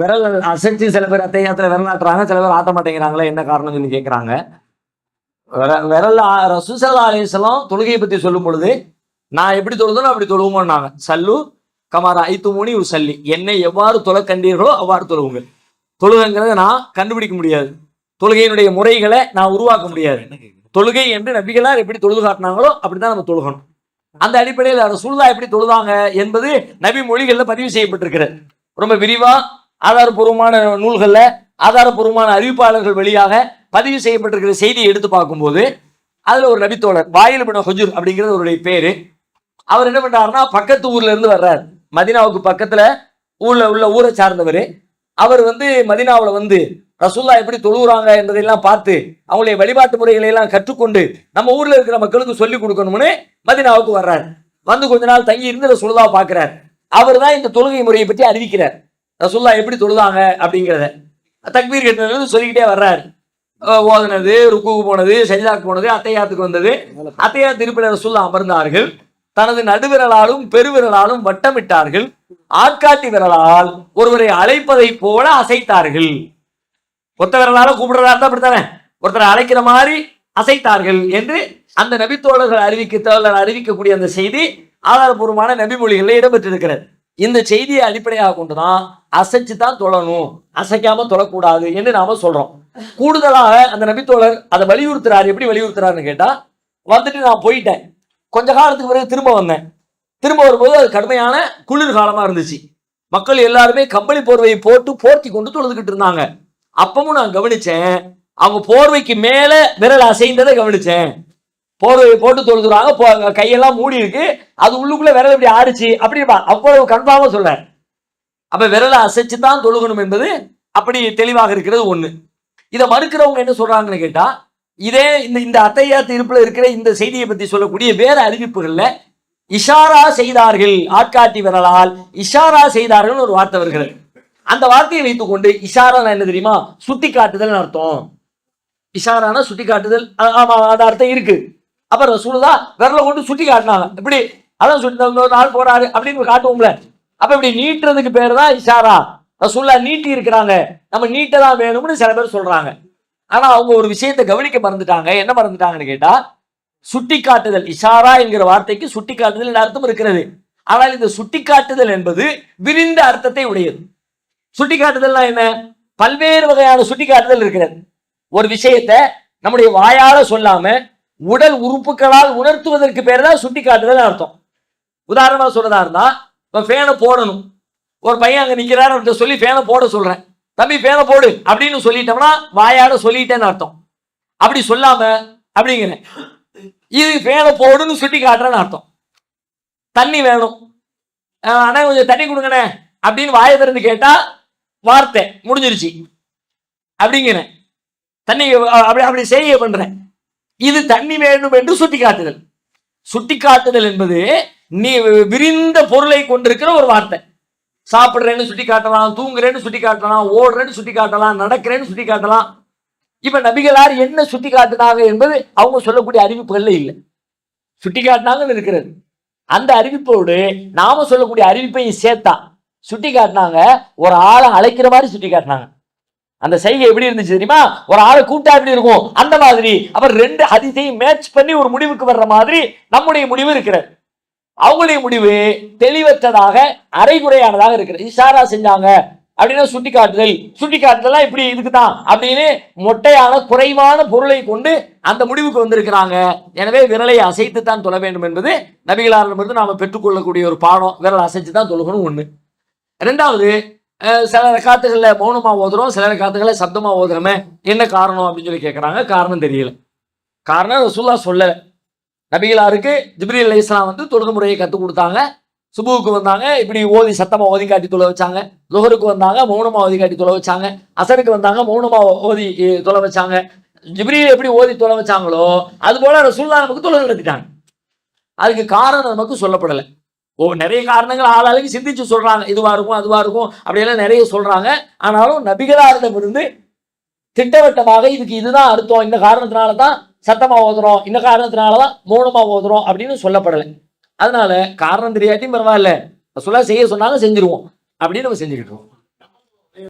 விரல் அசைச்சு சில பேர் அத்தையாத்துல விரல் ஆட்டுறாங்க சில பேர் ஆட்ட மாட்டேங்கிறாங்களே என்ன காரணம் சொல்லி கேட்குறாங்க விரல் ரசூசல்லா அலிஸ்லாம் தொழுகையை பத்தி சொல்லும் பொழுது நான் எப்படி தொழுதனோ அப்படி தொழுவோம்னாங்க. சல்லு கமாரா ஐத்து மூணி ஒரு சல்லி என்னை எவ்வாறு தொலை கண்டீர்களோ அவ்வாறு தொழுவுங்க தொழுகைங்கிறத நான் கண்டுபிடிக்க முடியாது. தொழுகையினுடைய முறைகளை நான் உருவாக்க முடியாது. தொழுகை என்று நபிகளார் எப்படி தொழுது காட்டினாங்களோ அப்படிதான் நம்ம தொழுகணும். அந்த அடிப்படையில் ரசூல்லா எப்படி தொழுதாங்க என்பது நபி மொழிகள்ல பதிவு செய்யப்பட்டிருக்கிறது. ரொம்ப விரிவா ஆதாரபூர்வமான நூல்களில் ஆதாரபூர்வமான அறிவிப்பாளர்கள் வழியாக பதிவு செய்யப்பட்டிருக்கிற செய்தியை எடுத்து பார்க்கும்போது அதில் ஒரு நபித்தோழர் வாயில் பின் ஹுஜூர் அப்படிங்கிறது அவருடைய பேர். அவர் என்ன பண்றாருன்னா பக்கத்து ஊர்ல இருந்து வர்றார். மதினாவுக்கு பக்கத்தில் ஊரில் உள்ள ஊரை சார்ந்தவர். அவர் வந்து மதினாவில் வந்து ரசூல்லா எப்படி தொழுகிறாங்க என்பதையெல்லாம் பார்த்து அவங்களுடைய வழிபாட்டு முறைகளை எல்லாம் கற்றுக்கொண்டு நம்ம ஊரில் இருக்கிற மக்களுக்கு சொல்லி கொடுக்கணும்னு மதினாவுக்கு வர்றார். வந்து கொஞ்ச நாள் தங்கி இருந்து ரசூல்லா பார்க்குறார். அவர் தான் இந்த தொழுகை முறையை பற்றி அறிவிக்கிறார். ரசுல்லா எப்படி தொழுதாங்க அப்படிங்கிறத. தக்பீர் கட்டினது சொல்லிக்கிட்டே வர்றாரு. ஓதுனது ருக்குக்கு போனது சஜிதாக்கு போனது அத்தையாத்துக்கு வந்தது. அத்தையா திருப்பில ரசுல்லா அமர்ந்தார்கள். தனது நடுவிரலாலும் பெருவிரலாலும் வட்டமிட்டார்கள். ஆட்காட்டி விரலால் ஒருவரை அழைப்பதை போல அசைத்தார்கள். ஒத்த விரலால கூப்பிடுறதா இருந்தா அப்படித்தானே? ஒருத்தரை அழைக்கிற மாதிரி அசைத்தார்கள் என்று அந்த நபித்தோழர்கள் அறிவிக்க தோழர் அறிவிக்கக்கூடிய அந்த செய்தி ஆதாரபூர்வமான நபிமொழிகளில் இடம்பெற்றிருக்கிறது. இந்த செய்தியை அடிப்படையாக கொண்டுதான் அசைச்சு தான் தொழணும் அசைக்காம தொழக்கூடாது என்று நாம சொல்றோம். கூடுதலாக அந்த நபித்தோழர் அதை வலியுறுத்துறாரு. எப்படி வலியுறுத்துறாருன்னு கேட்டா வந்துட்டு நான் போயிட்டேன். கொஞ்ச காலத்துக்கு பிறகு திரும்ப வந்தேன். திரும்ப வரும்போது அது கடுமையான குளிர் காலமா இருந்துச்சு. மக்கள் எல்லாருமே கம்பளி போர்வையை போட்டு போர்த்தி கொண்டு தொழுதுகிட்டு இருந்தாங்க. அப்பவும் நான் கவனிச்சேன் அவங்க போர்வைக்கு மேல விரல் அசைந்ததை கவனிச்சேன். போர்வையை போட்டு தொழுதுறாங்க கையெல்லாம் மூடி இருக்கு அது உள்ளுக்குள்ள விரல் இப்படி ஆடுச்சு அப்படி அவ்வளவு கன்ஃபார்மா சொல்றேன். அப்ப விரலை அசைச்சு தான் தொழுகணும் என்பது அப்படி தெளிவாக இருக்கிறது ஒண்ணு. இதை மறுக்கிறவங்க என்ன சொல்றாங்கன்னு கேட்டா இதே இந்த இந்த அத்தையா திருப்பில் இருக்கிற இந்த செய்தியை பத்தி சொல்லக்கூடிய வேற அறிவிப்புகள்ல இஷாரா செய்தார்கள் ஆட்காட்டி விரலால் இஷாரா செய்தார்கள் ஒரு வார்த்தை வருகிறது. அந்த வார்த்தையை வைத்துக்கொண்டு இஷாரா என்ன தெரியுமா? சுட்டி காட்டுதல் அர்த்தம். இஷாரானா சுட்டி காட்டுதல் ஆ- ஆமா அந்த அர்த்தம் இருக்கு. அப்புறம் ரசூலுதா விரலை கொண்டு சுட்டி காட்டினாங்க இப்படி அதான் சுட்டி ஒரு நாள் போறாரு அப்படின்னு காட்டுவோம்ல. அப்ப இப்படி நீட்டுறதுக்கு பேர் தான் இஷாரா. ரசூல்லா நீட்டி இருக்கிறாங்க. நம்ம நீட்ட தான் வேணும்னு சில பேர் சொல்றாங்க. ஆனா அவங்க ஒரு விஷயத்தை கவனிக்க மறந்துட்டாங்க. என்ன மறந்துட்டாங்கன்னு கேட்டா சுட்டி காட்டுதல் இஷாரா என்கிற வார்த்தைக்கு சுட்டி காட்டுதல் என்ற அர்த்தம் இருக்கிறது. ஆனால் இந்த சுட்டி காட்டுதல் என்பது விரிந்த அர்த்தத்தை உடையது. சுட்டி காட்டுதல்னா என்ன? பல்வேறு வகையான சுட்டி காட்டுதல் இருக்கிறது. ஒரு விஷயத்த நம்முடைய வாயால சொல்லாம உடல் உறுப்புகளால் உணர்த்துவதற்கு பேர் தான் சுட்டி காட்டுதல் அர்த்தம். உதாரணமா சொல்றதா இருந்தா இப்போ ஃபேனை போடணும். ஒரு பையன் அங்கே நிற்கிறாரு அவர்கிட்ட சொல்லி ஃபேனை போட சொல்கிறேன் தம்பி ஃபேனை போடு அப்படின்னு சொல்லிட்டோம்னா வாயாட சொல்லிட்டேன்னு அர்த்தம். அப்படி சொல்லாம அப்படிங்கிறேன். இது ஃபேனை போடுன்னு சுட்டி காட்டுறேன்னு அர்த்தம். தண்ணி வேணும். ஆனால் கொஞ்சம் தண்ணி கொடுங்கண்ணே அப்படின்னு வாயை திறந்து கேட்டால் வார்த்தை முடிஞ்சிருச்சு. அப்படிங்கிறேன். தண்ணி அப்படி அப்படி செய்ய பண்ணுறேன் இது தண்ணி வேண்டும் என்று சுட்டி காட்டுதல். சுட்டி காட்டுதல் என்பது நீ விரிந்த பொருளை கொண்டிருக்கிற ஒரு வார்த்தை. சாப்பிட்றேன்னு சுட்டி காட்டலாம் தூங்குறேன்னு சுட்டி காட்டலாம் ஓடுறேன்னு சுட்டி காட்டலாம் நடக்கிறேன்னு சுட்டி காட்டலாம். இப்ப நபிகளார் என்ன சுட்டி காட்டினாங்க என்பது அவங்க சொல்லக்கூடிய அறிவிப்புகள்ல இல்லை. சுட்டி காட்டினாங்கன்னு இருக்கிறது. அந்த அறிவிப்போடு நாம சொல்லக்கூடிய அறிவிப்பையும் சேர்த்தா சுட்டி காட்டினாங்க ஒரு ஆளை அழைக்கிற மாதிரி சுட்டி காட்டினாங்க. அந்த செய்கை எப்படி இருந்துச்சு தெரியுமா? ஒரு ஆளை கூட்டா எப்படி இருக்கும்? அந்த மாதிரி. அப்புறம் ரெண்டு அதிசையும் மேட்ச் பண்ணி ஒரு முடிவுக்கு வர்ற மாதிரி நம்முடைய முடிவு இருக்கிறது. அவங்களுடைய முடிவு தெளிவற்றதாக அரைகுறையானதாக இருக்கிறது. இஷாரா செஞ்சாங்க அப்படின்னு சுட்டி காட்டுதல் சுட்டி காட்டுதல்லாம் இப்படி இதுக்கு தான் அப்படின்னு மொட்டையான குறைவான பொருளை கொண்டு அந்த முடிவுக்கு வந்திருக்கிறாங்க. எனவே விரலை அசைத்து தான் தொழ வேண்டும் என்பது நபிகளாரிடமிருந்து நாம் பெற்றுக்கொள்ளக்கூடிய ஒரு பாடம். விரல் அசைத்து தான் தொழுகணும் ஒன்று ரெண்டாவது சில ரக்காத்துகள்ல மௌனமாக ஓதுறோம் சில ரக்காத்துகளை சப்தமாக ஓதுறோமே. என்ன காரணம் அப்படின்னு சொல்லி கேட்குறாங்க காரணம் தெரியல. காரணம் ரசூல்லா சொல்லலை. நபிகளாருக்கு ஜிப்ரி அலி இஸ்லாம் வந்து தொழுகை முறையை கற்றுக் கொடுத்தாங்க. சுபுவுக்கு வந்தாங்க இப்படி ஓதி சத்தமாக ஓதி காட்டி தொலை வச்சாங்க. லுகருக்கு வந்தாங்க மௌனமாக ஓதி காட்டி தொலை வச்சாங்க. அசருக்கு வந்தாங்க மௌனமாக ஓதி தொலை வச்சாங்க. ஜிப்ரியில் எப்படி ஓதி தொலை வச்சாங்களோ அது போல ரசூல்லா நமக்கு தொலை நடத்திட்டாங்க. அதுக்கு காரணம் நமக்கு சொல்லப்படலை. ஓ நிறைய காரணங்கள் ஆளாளுக்கு சிந்திச்சு சொல்றாங்க. இதுவா இருக்கும் அதுவா இருக்கும் அப்படியெல்லாம் நிறைய சொல்றாங்க. ஆனாலும் நபிகளாரிடமிருந்து திட்டவட்டமாக இதுக்கு இதுதான் அர்த்தம். இந்த காரணத்தினால தான் சத்தமாக ஓதுறோம். இந்த காரணத்தினால தான் மௌனமாக ஓதுறோம் அப்படின்னு சொல்லப்படலை. அதனால காரணம் தெரியாட்டியும் பரவாயில்ல. சொல்ல செய்ய சொன்னாங்க செஞ்சிருவோம். அப்படின்னு நம்ம செஞ்சுக்கிட்டு இருக்கோம்.